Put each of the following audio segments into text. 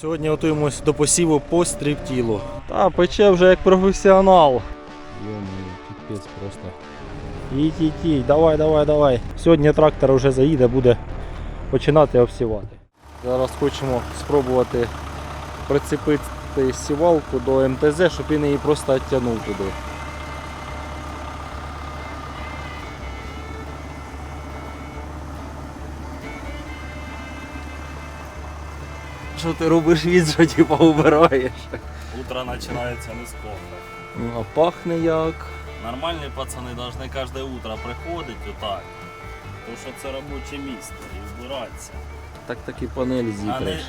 Сьогодні готуємось до посіву по стріптілу. Та пече вже як професіонал. Піпець просто. Їдь, їдь, їдь, давай, давай, давай. Сьогодні трактор вже заїде, буде починати обсівати. Зараз хочемо спробувати прицепити сівалку до МТЗ, щоб він її просто відтягнув туди. Що ти робиш від, що типа убираєш? Утро начинается не кофе. Ну, а пахне як. Нормальні пацани должны каждое утро приходить отак. Тому що це робоче місце і вбиратися. Так таки панель А не, зітреш.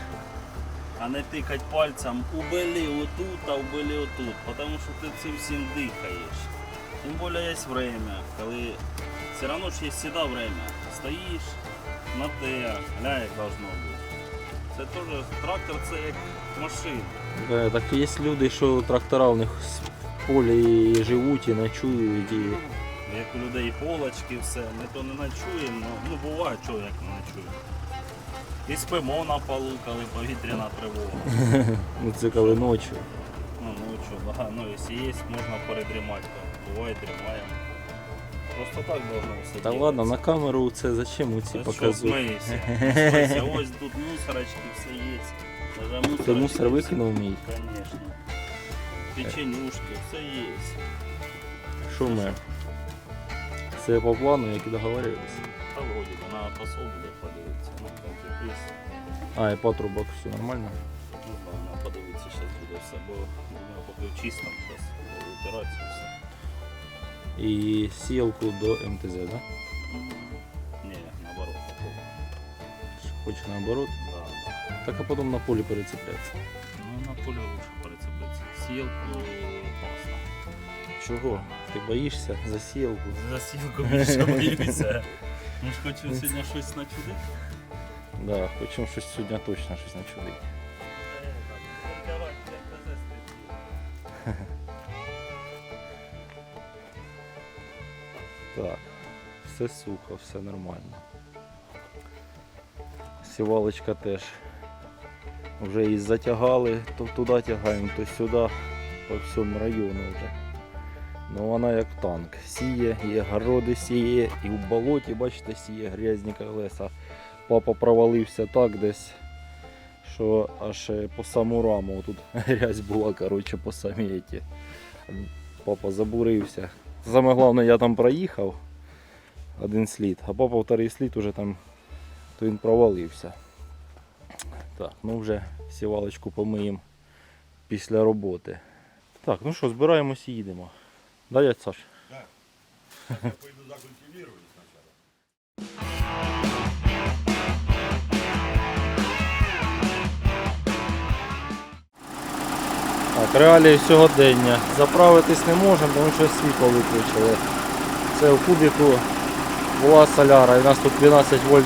а не тикать пальцем убили отут, а убили отут. Тому що ти цим всім дихаєш. Тим більше є время, коли все одно ж є завжди время. Стоїш на те, гля як должно бути. Це теж трактор це як машина. Е, Так є люди, що трактора в них в полі і живуть і ночують. І... Як у людей полочки, все, ми то не ночуємо, ну, ну буває, що як не ночуємо. І спимо на полу, коли повітряна тривога. Ну це коли ночі. Ну, ну що, да, ну якщо є, можна передрімати, то буває дрімаємо. Просто так должно все Та ладно, на камеру це зачем ці Та що, показують? ось тут мусорочки, все є. Даже Ти мусор викинув мій. Конечно. Печенюшки, все є. Що ми? Це по плану, як і договорилися. Та вроді, вона пособує подивитися, ну, там якийсь. А, і патрубок, все нормально. Ну, певно, подивитися зараз буде все, бо думаю, поки в чистому зараз витиратися все. І сіялку до МТЗ, да? Ні, наоборот, такого. Хоче наоборот. Да, да. Так а потім на полі перецепляться. Ну, на полі лучше перецепитися. Сілку опасно. Чого? Ти боїшся за сіялку? За сілку більше боюся. Ми ж хочемо сьогодні щось начудити. Да, хочемо щось сьогодні точно щось начудити. Так, все сухо, все нормально. Сівалочка теж. Вже її затягали, то туди тягаємо, то сюди, по всьому району вже. Ну вона як танк. Сіє, і городи сіє, і в болоті, бачите, сіє грязні колеса. Папа провалився так десь, що аж е, по саму раму тут грязь була, коротше, по самі ті. Папа забурився. Саме головне, я там проїхав один слід, а по повторий слід уже там, то він провалився. Так, ну вже сівалочку помиємо після роботи. Так, ну що, збираємось і їдемо. Да, дядь Саш? Я пойду закультивірую сначала. Реалії сьогодення. Заправитись не можемо, тому що світло виключили. Це у кубіку була соляра. І у нас тут 12 вольт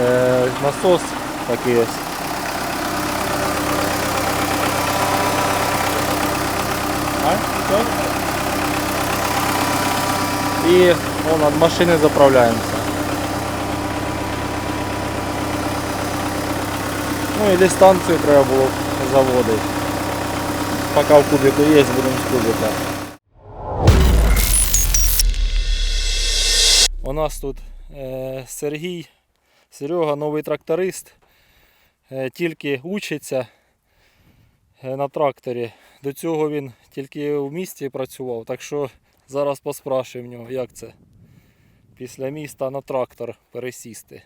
е, насос такий ось. І вон, від машини заправляємося. Ну і дистанцію треба було заводити. Поки в кубику є, будемо з кубика. У нас тут е, Сергій, Серега, новий тракторист. Е, тільки учиться е, на тракторі. До цього він тільки в місті працював, так що зараз поспрашуємо нього, як це після міста на трактор пересісти.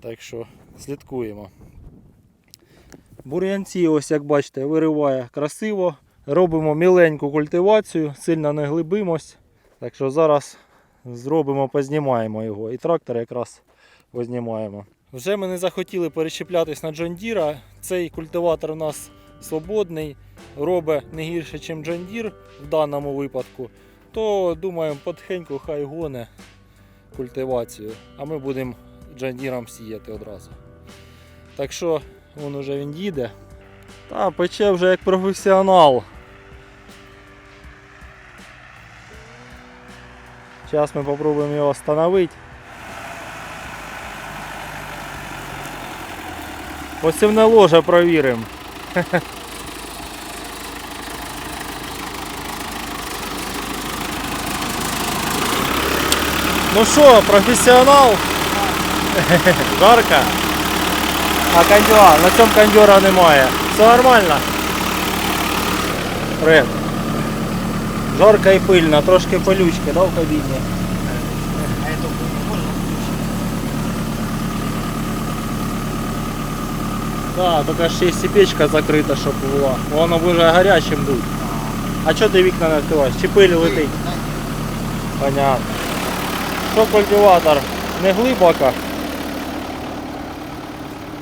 Так що слідкуємо. Бур'янці, ось як бачите, вириває красиво. Робимо міленьку культивацію, сильно не глибимось. Так що зараз зробимо, познімаємо його. І трактор якраз познімаємо. Вже ми не захотіли перечіплятись на Deere. Цей культиватор у нас свободний, робить не гірше, ніж Deere в даному випадку. То думаємо, потихеньку хай гоне культивацію, а ми будемо Deere сіяти одразу. Так що Вон уже він їде. Та пече вже як професіонал. Зараз ми спробуємо його встановити. Посівне ложе провіримо. Ну що, професіонал? Жарко. А кондюра, на цьому кондюра немає. Все нормально. Привет. Жарко і пильно, трошки пилючки, да, в кабіні? А это можно Так, тільки ще й печка закрита, щоб була. Воно буде гарячим дуть. А чого ти вікна не відкриваєш? Чи пиль летить? Понятно. Що культиватор? Не глибоко.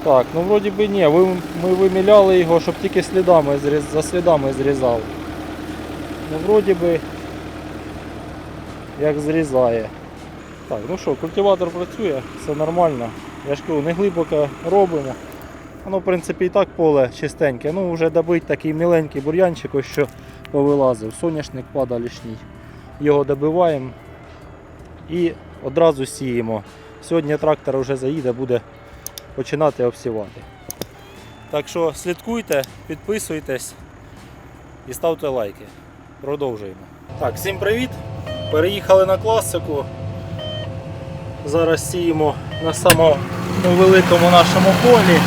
Так, ну вроді би ні. Ми виміляли його, щоб тільки слідами за слідами зрізав. Ну вроді би як зрізає. Так, ну що, культиватор працює, все нормально. Я ж кажу, не глибоко робимо. Воно, в принципі, і так поле чистеньке. Ну, вже добить такий міленький бур'янчик, ось що повилазив. Соняшник падалішній. Його добиваємо і одразу сіємо. Сьогодні трактор вже заїде, буде починати обсівати. Так що слідкуйте, підписуйтесь і ставте лайки. Продовжуємо. Так, всім привіт! Переїхали на класику. Зараз сіємо на самому великому нашому полі.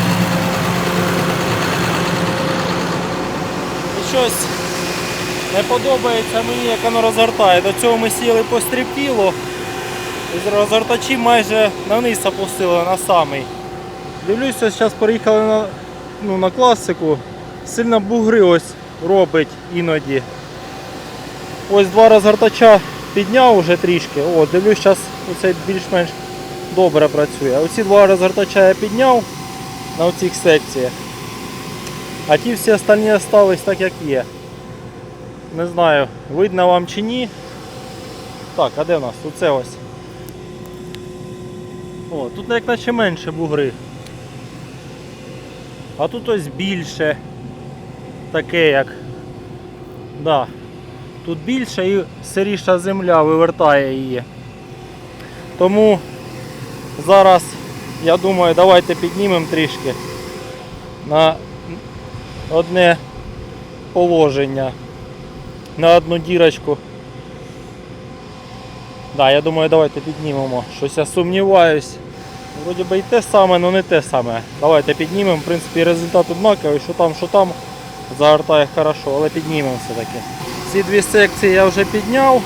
І щось не подобається мені, як воно розгортає. До цього ми сіли по стріптілу. Розгортачі майже на вниз опустили на самий. Дивлюся, зараз переїхали на, ну, на класику. Сильно бугри ось робить іноді. Ось два розгортача підняв уже трішки. О, дивлюсь, зараз оцей більш-менш добре працює. Оці два розгортача я підняв на оцих секціях. А ті всі остальні остались так як є. Не знаю, видно вам чи ні. Так, а де в нас? Оце ось. О, тут як наче менше бугри. А тут ось більше. Таке як. Да. Тут більше і сиріша земля вивертає її. Тому зараз я думаю давайте піднімемо трішки на одне положення на одну дірочку. Да, я думаю, давайте піднімемо. Щось я сумніваюсь. Вроді би і те саме, але не те саме. Давайте піднімемо. В принципі, результат однаковий, що там, що там. Загортає хорошо, але піднімемо все-таки. Ці дві секції я вже підняв.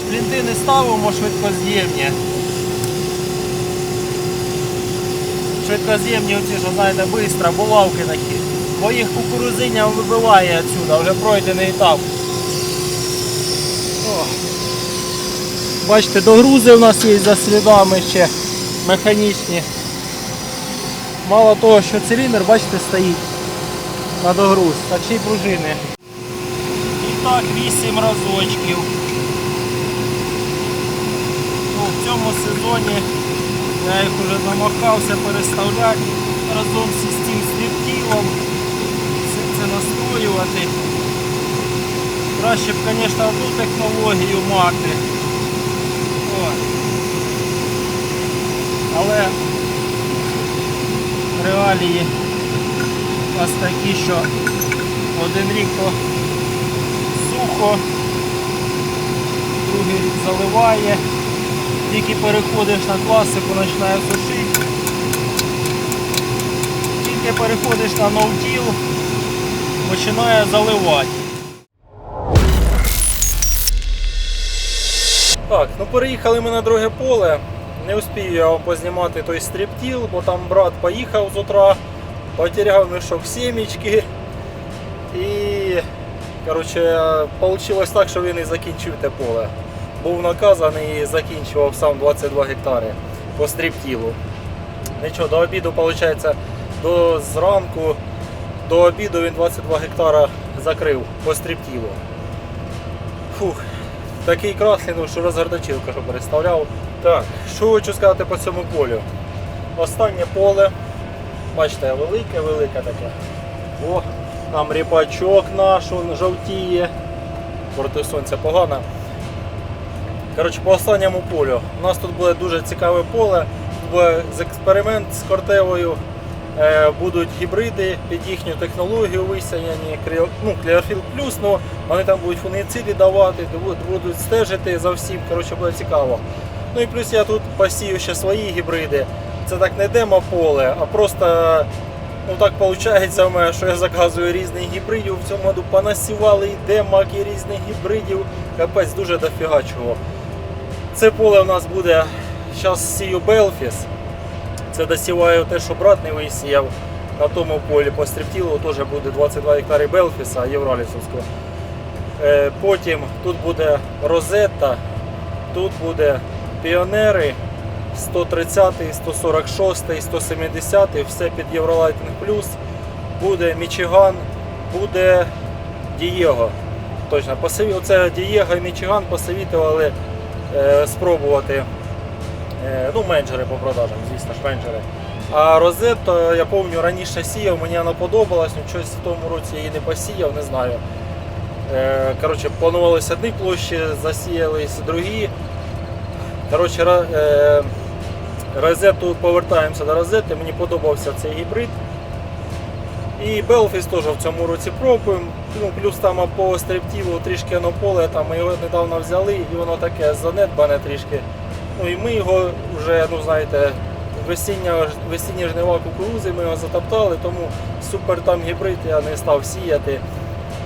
Шплінти не ставимо швидкоз'ємні. Швидкоз'ємні оці, що знаєте, швидко, булавки такі. Бо їх кукурузиня вибиває відсюди, вже пройдений етап. Бачите, догрузи у нас є за слідами ще механічні. Мало того, що циліндр, бачите, стоїть на догруз, так ще й пружини. І так 8 разочків. Ну, в цьому сезоні я їх вже намахався переставляти разом з цим слідтілом. Настоювати. Краще б, звісно, одну технологію мати. От. Але реалії нас такі, що один рік то сухо, другий рік заливає, тільки переходиш на класику, починає сушити. Тільки переходиш на ноутіл, починає заливати. Так, ну переїхали ми на друге поле. Не успію я познімати той стріптіл, бо там брат поїхав з утра, потеряв мішок сімечки. І коротше, вийшло так, що він і закінчив те поле. Був наказаний і закінчував сам 22 гектари по стріптілу. Нічого, до обіду, виходить, до зранку, до обіду він 22 гектара закрив постріптіло. Фух, такий краслінув, що розгортачів кажу, переставляв. Так, що хочу сказати по цьому полю. Останнє поле, бачите, велике, велике таке. О, там ріпачок наш он жовтіє. Проти сонця погано. Коротше, по останньому полю. У нас тут буде дуже цікаве поле. Буде з експеримент з кортевою. Е, будуть гібриди під їхню технологію кріо- ну, Clearfield Plus, ну, вони там будуть фунгіциди давати, будуть- стежити за всім. Коротше, буде цікаво. Ну і плюс я тут посію ще свої гібриди. Це так не демо поле, а просто ну так виходить у мене, що я заказую різних гібридів. В цьому году понасівали і демок, і різних гібридів. Капець дуже дофіга чого. Це поле у нас буде. Зараз сію Белфіс. Це досіваю те, що брат не висіяв. На тому полі по стріптілу теж буде 22 гектари Белфіса Євралісовського. Е, Потім тут буде Розетта, тут буде Піонери 130, 146, 170, все під Євролайтинг Плюс. Буде Мічиган, буде Дієго. Точно. Оце Дієго і Мічиган посовітували е, спробувати. Е, ну, менеджери по продажам, звісно ж, менеджери. А Розетто, я пам'ятаю, раніше сіяв, мені вона подобалась, ну щось в тому році її не посіяв, не знаю. Е, коротше, планувалися одні площі, засіялись другі. Коротше, е, розету повертаємося до розети, мені подобався цей гібрид. І Белфіс теж в цьому році пробуємо. Ну, плюс там по стриптілу трішки поле, там ми його недавно взяли, і воно таке занедбане трішки. Ну і ми його вже, ну знаєте, весіння, весінні жнива кукурузи, ми його затоптали, тому супер там гібрид я не став сіяти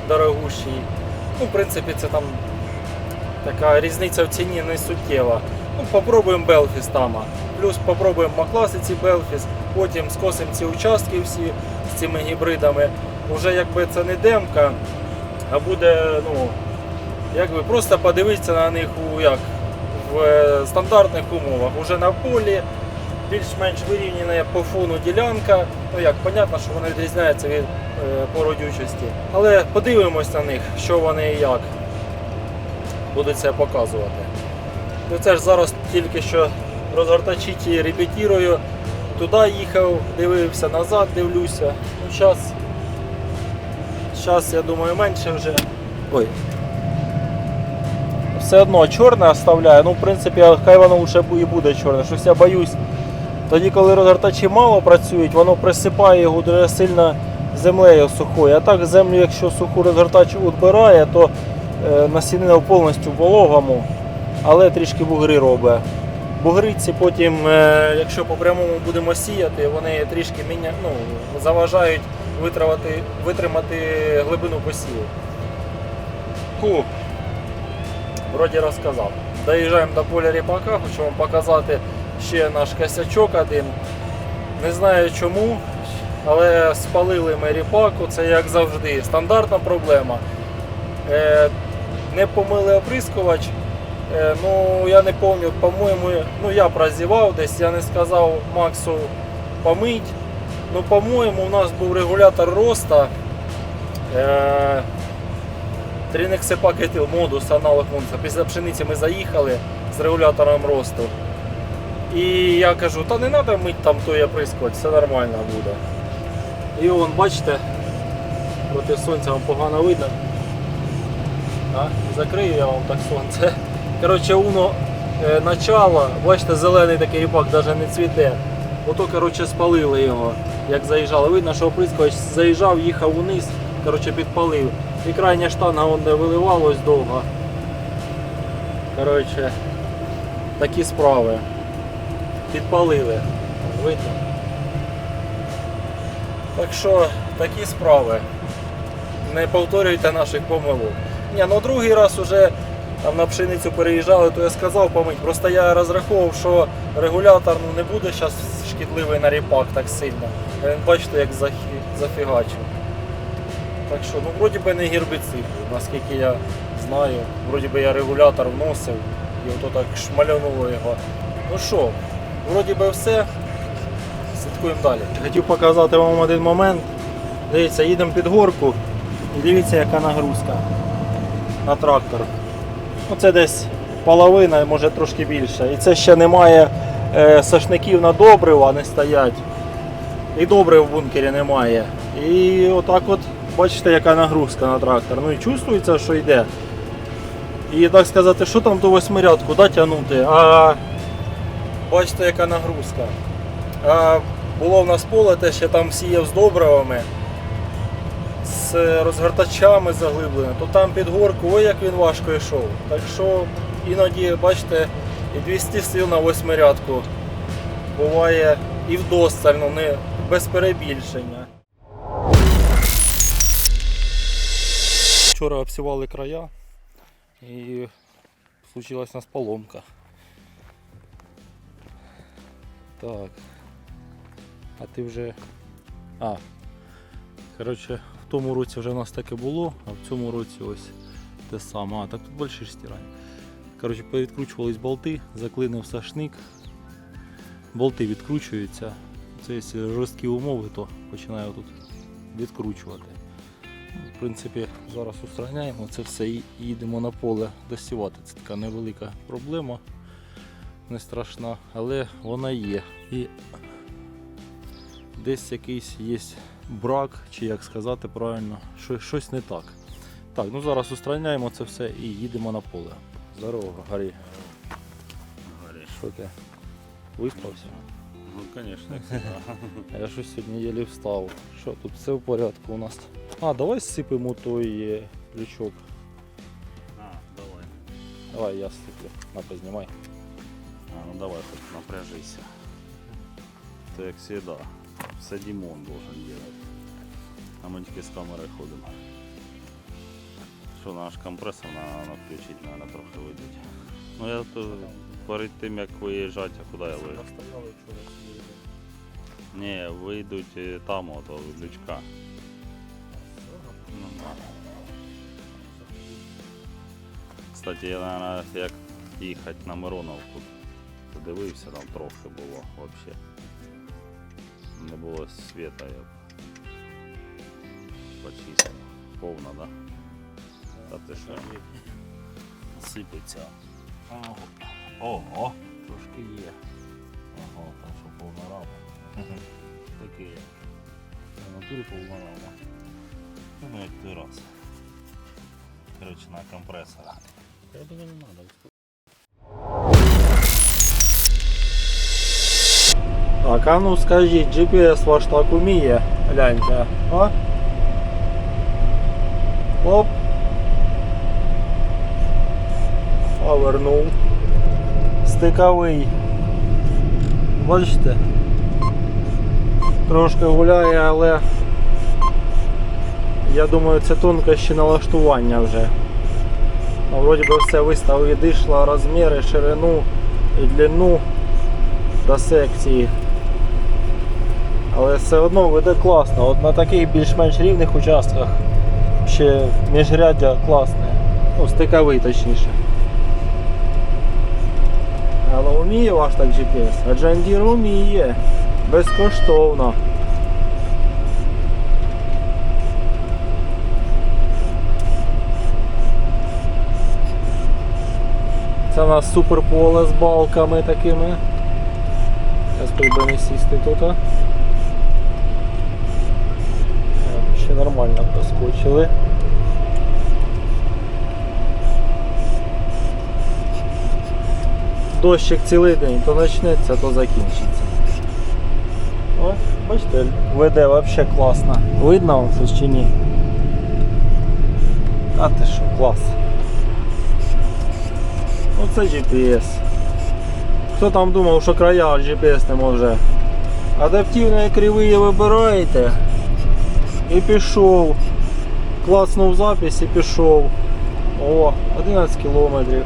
дорогущий. Ну, в принципі, це там така різниця в ціні не суттєва. Ну, попробуємо Белфіс там. Плюс попробуємо Макласиці Белфіс, потім скосимо ці участки всі з цими гібридами. Уже якби це не демка, а буде, ну, якби просто подивитися на них у як в е, стандартних умовах. Уже на полі більш-менш вирівняна по фону ділянка. Ну як, понятно, що вони відрізняються від е, по. Але подивимось на них, що вони і як будуть себе показувати. Ну це ж зараз тільки що розгортачі ті репетірую. Туди їхав, дивився, назад дивлюся. Ну зараз я думаю, менше вже. Ой, все одно чорне оставляю. Ну, в принципі, хай воно лише і буде чорне. Щось я боюсь. Тоді, коли розгортачі мало працюють, воно присипає його дуже сильно землею сухою. А так землю, якщо суху розгортач відбирає, то е, насінина повністю вологому, але трішки бугри робить. Бугри ці потім, е, якщо по прямому будемо сіяти, вони трішки міня... ну, заважають витримати глибину посіву. Вроді розказав. Доїжджаємо до поля ріпака, хочу вам показати ще наш косячок один. Не знаю чому, але спалили ми ріпаку, це як завжди. Стандартна проблема. Е, не помили оприскувач. Е, ну, я не пам'ятаю, по-моєму, ну я прозівав десь, я не сказав Максу помить. Ну, по-моєму, у нас був регулятор роста. Тринексепакетил модус, аналог модуса. Після пшениці ми заїхали з регулятором росту. І я кажу, та не треба мити там той оприскувач, все нормально буде. І вон, бачите, проти сонця вам погано видно. А, закрию я вам так сонце. Коротше, воно е, начало, бачите, зелений такий ріпак навіть не цвіте. Ото коротше, спалили його, як заїжджали. Видно, що оприскувач заїжджав, їхав униз, коротше, підпалив. І крайня штанга вон де виливалось довго. Коротше, такі справи. Підпалили. Видно. Так що такі справи. Не повторюйте наших помилок. Ні, ну другий раз уже там на пшеницю переїжджали, то я сказав помить. Просто я розраховував, що регулятор ну, не буде зараз шкідливий на ріпак так сильно. Він бачите, як зафігачив. Так що, ну вроді би не гербіцид, наскільки я знаю. Вроді би я регулятор вносив і ото так шмальонуло його. Ну що, вроді би все. Слідкуємо далі. Хотів показати вам один момент. Дивіться, їдемо під горку і дивіться, яка нагрузка на трактор. Оце десь половина, може трошки більше. І це ще немає е, сашників на добрива, не стоять. І добрив в бункері немає. І отак от бачите, яка нагрузка на трактор. Ну і чувствується, що йде. І так сказати, що там до восьмирядку, куди тягнути. А бачите, яка нагрузка. А було в нас поле, те ще там сіяв з добривами, з розгортачами заглиблене, то там під горку, ой як він важко йшов. Так що іноді, бачите, і 200 сил на восьмирядку буває і вдосталь, ну не без перебільшення. Вчора обсівали края і случилась у нас поломка. Так. А ти вже. А. Коротше, в тому році вже у нас таке було, а в цьому році ось те саме. А, так тут більше стирань. Коротше, повідкручувались болти, заклинив сашник. Болти відкручуються. Це якщо жорсткі умови, то починаю тут відкручувати. В принципі, зараз устраняємо це все і їдемо на поле досівати. Це така невелика проблема, не страшна, але вона є. І десь якийсь є брак, чи як сказати правильно, що, щось не так. Так, ну зараз устраняємо це все і їдемо на поле. Здорово, Гаррі. Гарі. Що ти? Виспався? Ну, звісно, як. А Я щось сьогодні єлі встав. Що тут все в порядку у нас? А, давай сипемо той е. А, давай. Давай я сиплю. На, познімай. А, ну давай хоть напряжися. Ты как всегда. Все Димон должен делать. А мы тільки з камери ходимо. Що наш компресор надо включити, наверное, трохи видати. Ну я то перед тим як виїжджати, а куди я виїжджу? Ні, вийдуть е, там, ото від лючка. Ну. Кстати, я, наверное, як їхати на Мироновку, подивився, там трохи було взагалі. Не було світа, я почистив. Повно, да? Та ти що? Сипеться. Ого. Ого. Трошки є. Ага, там що повна рама. Таке. На натурі повна рама. Ну, як той раз. Короче, на компресора. Я думаю, не надо. Так, а ну скажіть, GPS ваш так уміє. Гляньте. А? Оп. Повернув. Стиковий. Бачите? Трошки гуляє, але я думаю це тонкощі налаштування вже. Ну, вроді би все виставив і дійшло розміри, ширину і длину до секції. Але все одно веде класно. От на таких більш-менш рівних участках ще міжряддя класне. Ну, стиковий точніше. Але вміє ваш так GPS? А Deere вміє. Безкоштовно. Це у нас суперполе з балками такими. Зараз прийде не сісти тут. Ще нормально проскочили. Дощик цілий день, то почнеться, то закінчиться. О, бачите, веде взагалі класно. Видно вам щось чи ні? А ти що, клас. Оце GPS. Хто там думав, що края GPS не може. Адаптивні криві вибираєте і пішов. Класнув запись і пішов. О, 11 кілометрів.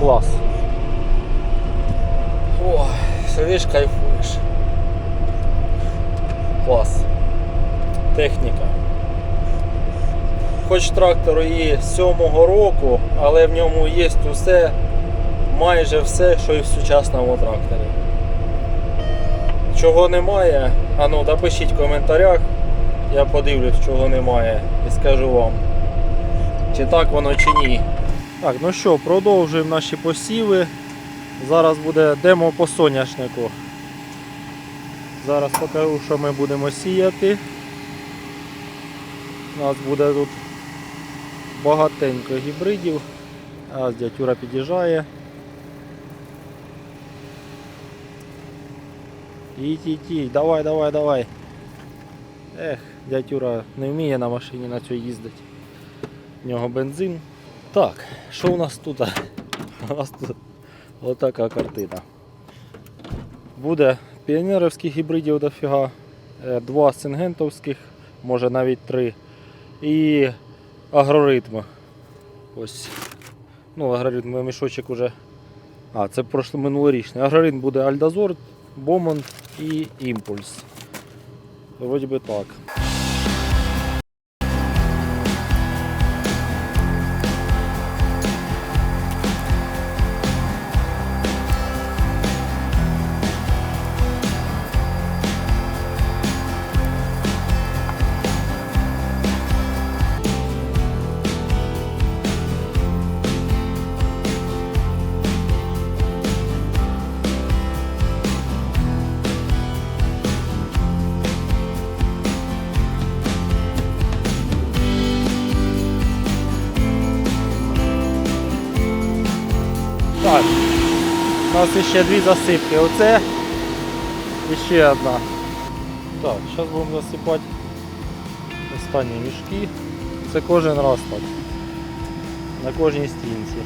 Клас. Хоч трактор і з 7-го року, але в ньому є усе, майже все, що і в сучасному тракторі. Чого немає, а ну напишіть в коментарях, я подивлюсь, чого немає і скажу вам, чи так воно чи ні. Так, ну що, продовжуємо наші посіви. Зараз буде демо по соняшнику. Зараз покажу, що ми будемо сіяти. У нас буде тут багатенько гібридів. А дядюра під'їжджає. Ті-ті-ті, давай, давай, давай. Ех, дядюра не вміє на машині на цій їздити. В нього бензин. Так, що у нас тут? У нас тут отака картина. Буде піонерівських гібридів дофіга, е, два сингентовських, може навіть три. І агроритм. Ось. Ну, агроритм мішочок уже. А, це прошло минулорічний. Агроритм буде Альдазор, Бомон і Імпульс. Вроді би. Так. Нас ще дві засипки. Оце і ще одна. Так, зараз будемо засипати останні мішки. Це кожен раз так. На кожній стінці.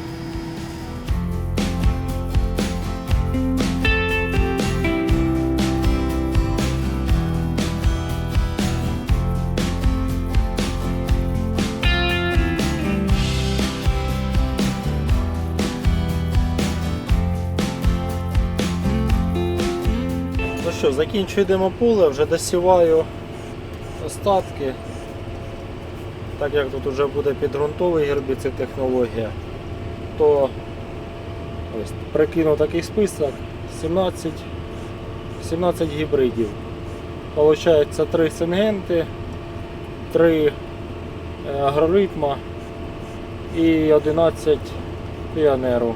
Ну що, закінчуємо поле, вже досіваю остатки. Так як тут вже буде підґрунтовий гербіцид технологія, то ось прикинув такий список 17, 17 гібридів. Получається 3 сингенти, 3 агроритма і 11 піонеру.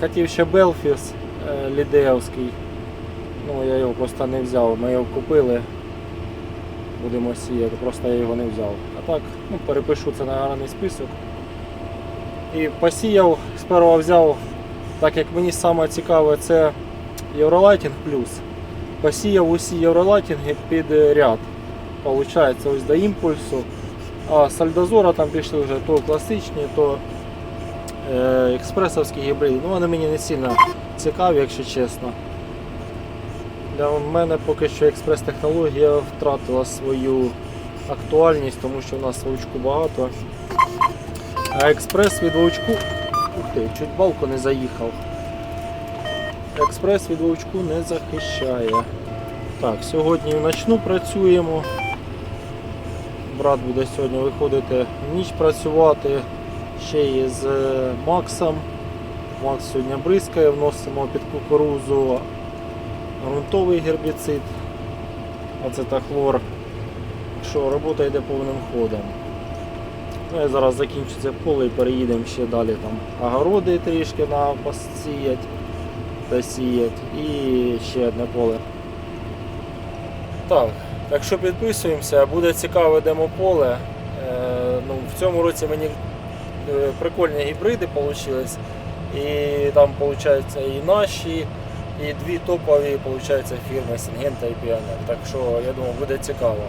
Хотів ще Белфіс е, лідеївський. Ну, я його просто не взяв. Ми його купили. Будемо сіяти, просто я його не взяв. А так, ну, перепишу це на гарний список. І посіяв, сперва взяв, так як мені саме цікаве, це Євролайтінг плюс. Посіяв усі євролайтінги під ряд. Получається ось до імпульсу. А з Альдозора там пішли вже то класичні, то е, експресовські гібриди. Ну, вони мені не сильно цікаві, якщо чесно. Для мене поки що експрес-технологія втратила свою актуальність, тому що в нас вовчку багато. А експрес від вовчку. Ух ти, чуть балку не заїхав. Експрес від вовчку не захищає. Так, сьогодні вночну працюємо. Брат буде сьогодні виходити в ніч працювати ще й з е, Максом. Макс сьогодні бризкає, вносимо під кукурузу ґрунтовий гербіцид, ацетахлор. Що робота йде повним ходом. Ну, я зараз закінчу це поле і переїдемо ще далі там огороди трішки на посіять та сіять і ще одне поле. Так, так що підписуємося, буде цікаве демополе. Е, ну, в цьому році мені е, прикольні гібриди вийшли. І там виходить і наші, і дві топові виходить, фірми Сінгента і Піонер. Так що я думаю, буде цікаво.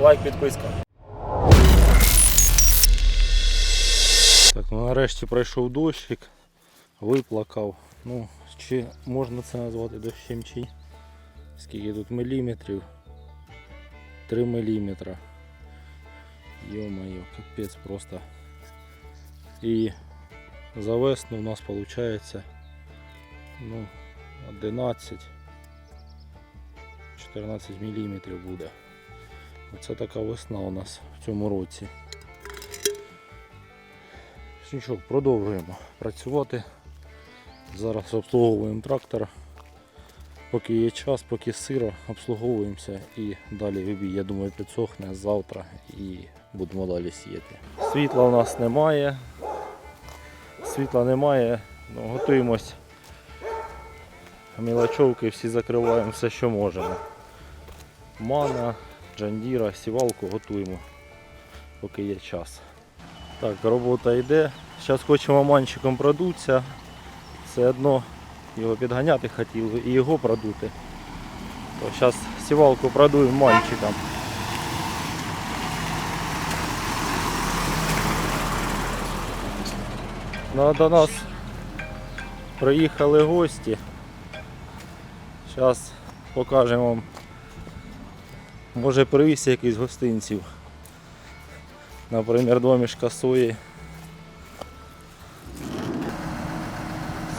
Лайк, підписка. Так, ну нарешті пройшов дощик, виплакав. Ну, чи можна це назвати дощем чи? Скільки тут міліметрів? 3 міліметра. Йо-моє, капець просто. І за весну у нас виходить ну, 11 14 мм буде. Оце така весна у нас в цьому році. Нічого, продовжуємо працювати. Зараз обслуговуємо трактор. Поки є час, поки сиро, обслуговуємося і далі вибій, я думаю, підсохне завтра і будемо далі сіяти. Світла у нас немає. Світла немає, ну, готуємось. Мілочовки всі закриваємо все, що можемо. Мана, Джандіра, сівалку готуємо, поки є час. Так, робота йде. Зараз хочемо манчиком продуться. Все одно його підганяти хотіли і його продути. То зараз сівалку продуємо манчиком. Ну, а до нас приїхали гості. Зараз покажемо вам. Може привіз якийсь гостинців. Наприклад, два мішка сої.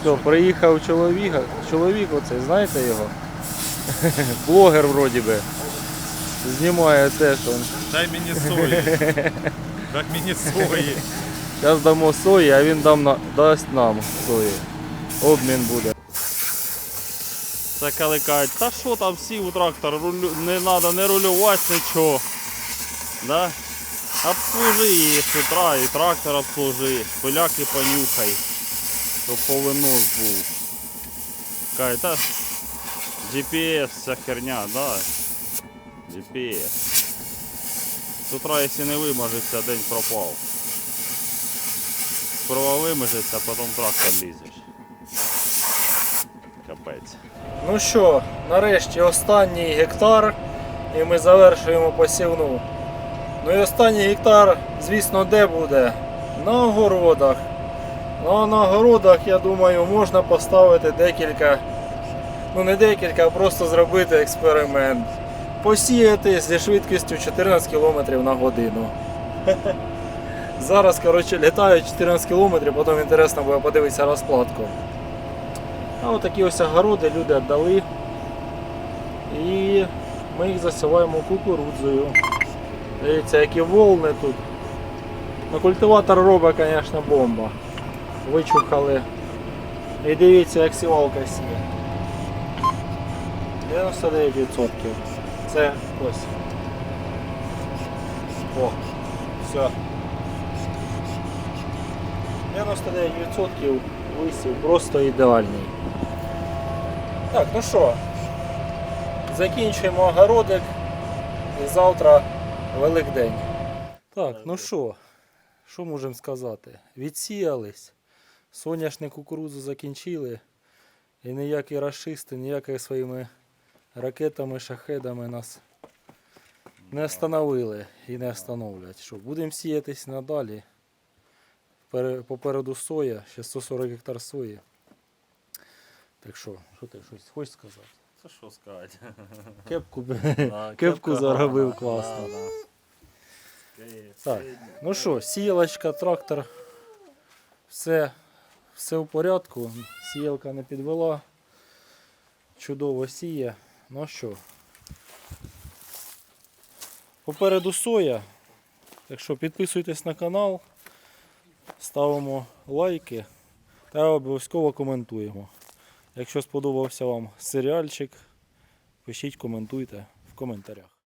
Все, приїхав чоловік, чоловік оцей, знаєте його? Блогер вроді би. Знімає теж. Дай мені сої. Дай мені сої. Зараз дамо сої, а він дам на, дасть нам сої. Обмін буде. Це коли та що там всі у трактор, рулю, не треба не рулювати нічого. Да? Обслужи її з утра і трактор обслужи, пиляки понюхай, щоб повинос був. Кажуть, та GPS вся херня, да. GPS. З утра, якщо не вимажешся, день пропав. Сперва вимажешся, а потім трактор лізеш. Капець. Ну що, нарешті останній гектар і ми завершуємо посівну. Ну і останній гектар, звісно, де буде? На огородах. Ну на огородах, я думаю, можна поставити декілька, ну не декілька, а просто зробити експеримент. Посіяти зі швидкістю 14 км на годину. Зараз, коротше, літаю 14 км, потім інтересно буде подивитися розкладку. А такі ось огороди люди віддали. І ми їх засіваємо кукурудзою. Дивіться, які волни тут. Ну, культиватор робить, звісно, бомба. Вичухали. І дивіться, як сівалка сіє. 99%. Це ось. О, все. 99% висів просто ідеальний. Так, ну що, закінчуємо огородик і завтра Великдень. Так, ну що, що можемо сказати? Відсіялись, соняшник кукурудзу закінчили, і ніякі расисти, ніякі своїми ракетами, шахедами нас не встановили і не встановлять. Що, будемо сіятись надалі. Пере- Попереду соя, ще 140 гектар сої. Так що, що ти щось хочеш сказати? Це що сказати? Кепку, Да, кепку заробив класно. да, да. Так, ну що, сіялочка, трактор, все, все в порядку, сіялка не підвела, чудово сіє. Ну що, попереду соя, так що підписуйтесь на канал, ставимо лайки та обов'язково коментуємо. Якщо сподобався вам серіальчик, пишіть, коментуйте в коментарях.